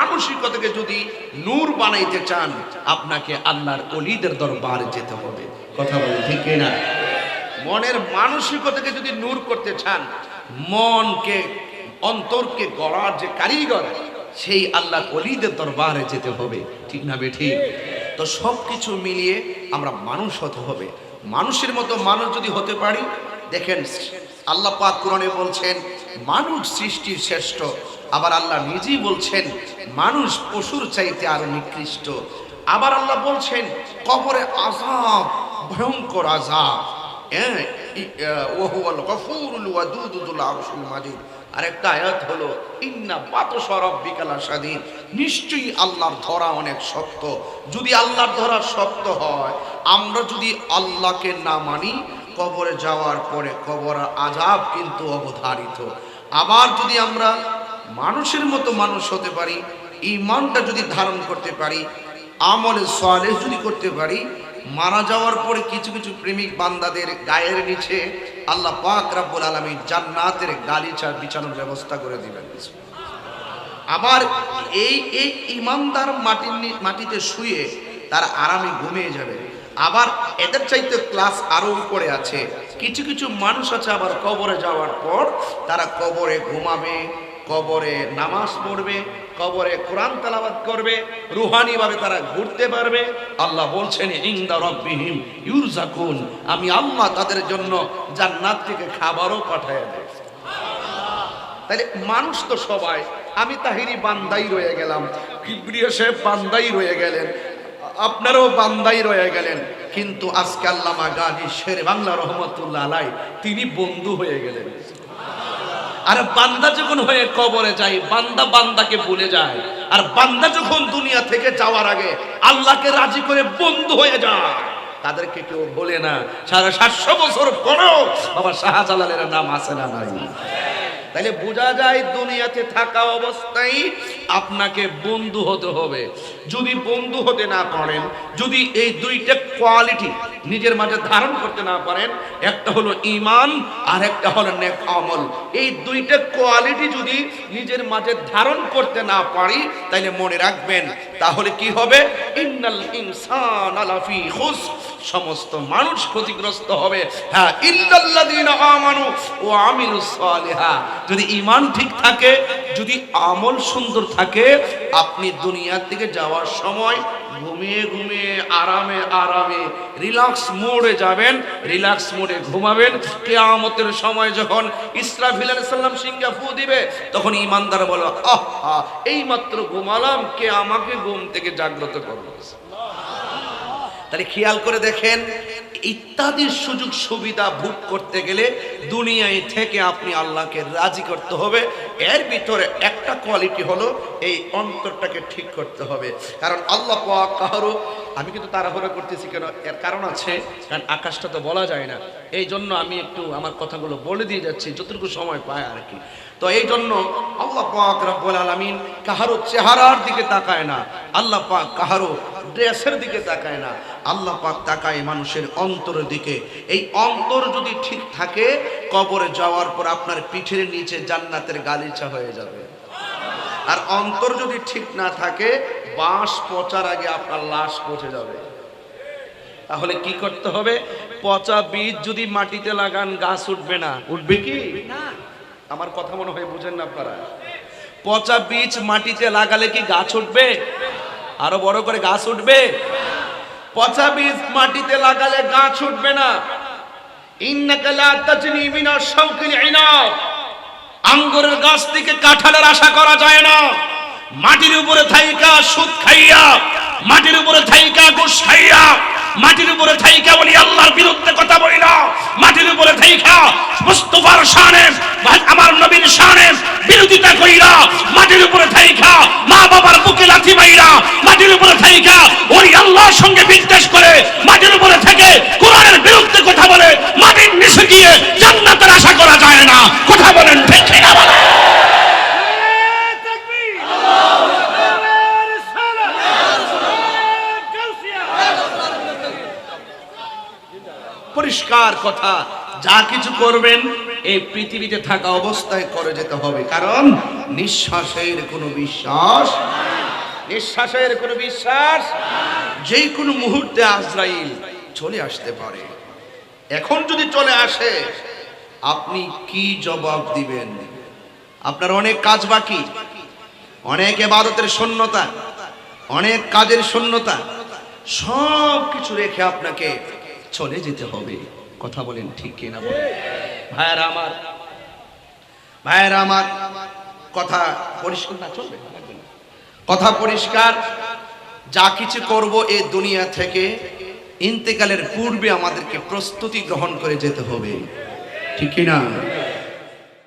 মানসিকতাকে যদি নূর বানাইতে চান, আপনাকে আল্লাহর অলিদের দরবারে যেতে হবে। কথা বলে ঠিক না? মনের মানসিকতাকে যদি নূর করতে চান, মনকে, অন্তরকে গড়ার যে কারিগর, সেই আল্লাহর অলিদের দরবারে যেতে হবে। ঠিক না বেঠি? তো সব কিছু মিলিয়ে আমরা মানুষ হতে হবে। মানুষের মতো মানুষ যদি হতে পারি, দেখেন, আল্লাহ পাক কোরআনে বলছেন, মানুষ সৃষ্টির শ্রেষ্ঠ। আবার আল্লাহ নিজেই বলছেন মানুষ পশুর চাইতে আরও নিকৃষ্ট। আবার আল্লাহ বলছেন, কবরে আজাব ভয়ঙ্কর আজাব হ্যাঁ আরেকটা আয়াত হলো, ইন্না বাতশ রাব্বিকাল আসাদিন নিশ্চয়ই আল্লাহর ধরা অনেক শক্ত। যদি আল্লাহর ধরা শক্ত হয়, আমরা যদি আল্লাহকে না মানি, কবরে যাওয়ার পরে কবর আজাব কিন্তু অবধারিত। আবার যদি আমরা মানুষের মতো মানুষ হতে পারি ইমানটা যদি ধারণ করতে পারি, আমলে সালেহ যদি করতে পারি, মারা যাওয়ার পরে কিছু কিছু প্রেমিক বান্দাদের গায়ের নিচে আল্লাহ পাক রাব্বুল আলামিন জান্নাতের গালিচা বিছানোর ব্যবস্থা করে দিবেন। আবার এই এই ইমানদার মাটির মাটিতে শুয়ে তারা আরামে ঘুমিয়ে যাবে। আবার এদের চাইতে ক্লাস আরও উপরে আছে। কিছু কিছু মানুষ আছে আবার কবরে যাওয়ার পর তারা কবরে ঘুমাবে কবরে নামাজ পড়বে, কবরে কোরআন তালাবাদ করবে রুহানি ভাবে তারা ঘুরতে পারবে। আল্লাহ বলছেন, ইন্দা রব্বিহিম ইউরজাকুন। আমি আল্লাহ তাদের জন্য জান্নাত থেকে খাবারও পাঠায় দেয় তাহলে মানুষ তো সবাই, আমি তাহিরি বান্দাই রয়ে গেলাম, কিবরিয়া সাহেব বান্দাই রয়ে গেলেন, আপনারও বান্দাই রয়ে গেলেন, কিন্তু আজকে আল্লামা গাজী শের বাংলা রহমতুল্লাহ আলাই তিনি বন্ধু হয়ে গেলেন। আর বান্দা যখন হয়ে কবরে যায়, বান্দা বান্দাকে ভুলে যায়। আর বান্দা যখন দুনিয়া থেকে যাওয়ার আগে আল্লাহকে রাজি করে বন্ধু হয়ে যায়, তাদেরকে কেউ বলে না, সাড়ে সাতশো বছর পরেও বাবা শাহজালালের নাম আছে না নাই। তাহলে বোঝা যায় দুনিয়াতে থাকা অবস্থায় আপনাকে বন্ধু হতে হবে। যদি বন্ধু হতে না পারেন, যদি এই দুইটা কোয়ালিটি নিজের মাঝে ধারণ করতে না পারেন। একটা হলো ইমান আর একটা হলো নেক আমল। এই দুইটা কোয়ালিটি যদি নিজের মাঝে ধারণ করতে না পারি তাহলে মনে রাখবেন, তাহলে কি হবে? ইন্নাল ইনসান আলাফি খুস সমস্ত মানুষ ক্ষতিগ্রস্ত হবে। হ্যাঁ সালিহা। যদি ঈমান ঠিক থাকে, যদি আমল সুন্দর থাকে, আপনি দুনিয়ার দিকে যাওয়ার সময় ঘুমিয়ে ঘুমিয়ে, আরামে আরামে, রিল্যাক্স মোডে যাবেন, রিল্যাক্স মোডে ঘুমাবেন। কেয়ামতের সময় যখন ইসরাফিল আলাইহিস সালাম সিংহা ফু দিবে, তখন ইমানদার বলো, আহ এই মাত্র ঘুমালাম, কে আমাকে ঘুম থেকে জাগ্রত করবে তাহলে খেয়াল করে দেখেন, ইত্যাদির সুযোগ সুবিধা ভোগ করতে গেলে দুনিয়ায় থেকে আপনি আল্লাহকে রাজি করতে হবে। এর ভিতরে একটা কোয়ালিটি হলো এই অন্তরটাকে ঠিক করতে হবে। কারণ আল্লাহ পাক কাহারও আমি কিন্তু তাড়াহুড়া করতেছি কেন? এর কারণ আছে, কারণ আকাশটা তো বলা যায় না। এই জন্য আমি একটু আমার কথাগুলো বলে দিয়ে যাচ্ছি, যতটুকু সময় পায় আর কি। তো এই জন্য আল্লাহ পাক রব্বুল আলামিন কাহারও চেহারার দিকে তাকায় না, আল্লাহ পাক কাহারও ড্রেসের দিকে তাকায় না, আল্লাহ পাক তাকায় মানুষের অন্তরের দিকে। এই অন্তর যদি ঠিক থাকে, কবরে যাওয়ার পর আপনার পিঠের নিচে জান্নাতের গালিচা হয়ে যাবে। আর অন্তর যদি ঠিক না থাকে বাঁশ পচার আগে আপনার লাশ পচে যাবে। তাহলে কি করতে হবে? পচা বীজ যদি মাটিতে লাগান গাছ উঠবে না। উঠবে কি? আমার কথা মনে হয় বুঝেন না আপনারা। পচা বীজ মাটিতে লাগালে কি গাছ উঠবে? আরও বড় করে গাছ উঠবে? পচা বীজ মাটিতে লাগালে গাছ উঠবে না। ইন্নাকা লা তাজনি শাওকিল ইনাব। আঙ্গুরের গাছ থেকে কাঁঠালের আশা করা যায় না। মাটির উপরে থাইকা সুদ খাইয়া, মাটির উপরে থাইকা ঘুষ খাইয়া, মাটির উপরে থাইকা বলি আল্লাহর বিরুদ্ধে কথা বলি না। মাটির উপরে থাইকা মুস্তফার শানে, আমার নবীর শানে বিরোধিতা কইরা, মাটির উপরে থাইকা মা বাবার বুকে লাথি মাইরা, মাটির উপরে থাইকা ওই আল্লাহর সঙ্গে বিদ্বেষ করে, মাটির উপরে থেকে কোরআনের বিরুদ্ধে কথা বলে পরিষ্কার কথা, যা কিছু করবেন, এই পৃথিবীতে থাকা অবস্থায় করে যেতে হবে। কারণ নিঃশ্বাসের কোনো বিশ্বাস, নিঃশ্বাসের কোনো বিশ্বাস যেই কোনো মুহূর্তে আজরাইল চলে আসতে পারে। এখন যদি চলে আসে, আপনি কি জবাব দিবেন? আপনার অনেক কাজ বাকি, অনেক এবাদতের শূন্যতা, অনেক কাজের শূন্যতা সব কিছু রেখে আপনাকে চলে যেতে হবে। কথা বলেন ঠিক কিনা বলেন। ভাইয়ারা আমার ভাইয়ারা আমার, কথা পরিষ্কার না, চলবে কথা পরিষ্কার, যা কিছু করব এ দুনিয়া থেকে ইন্তেকালের পূর্বে আমাদেরকে প্রস্তুতি গ্রহণ করে যেতে হবে। ঠিক কি না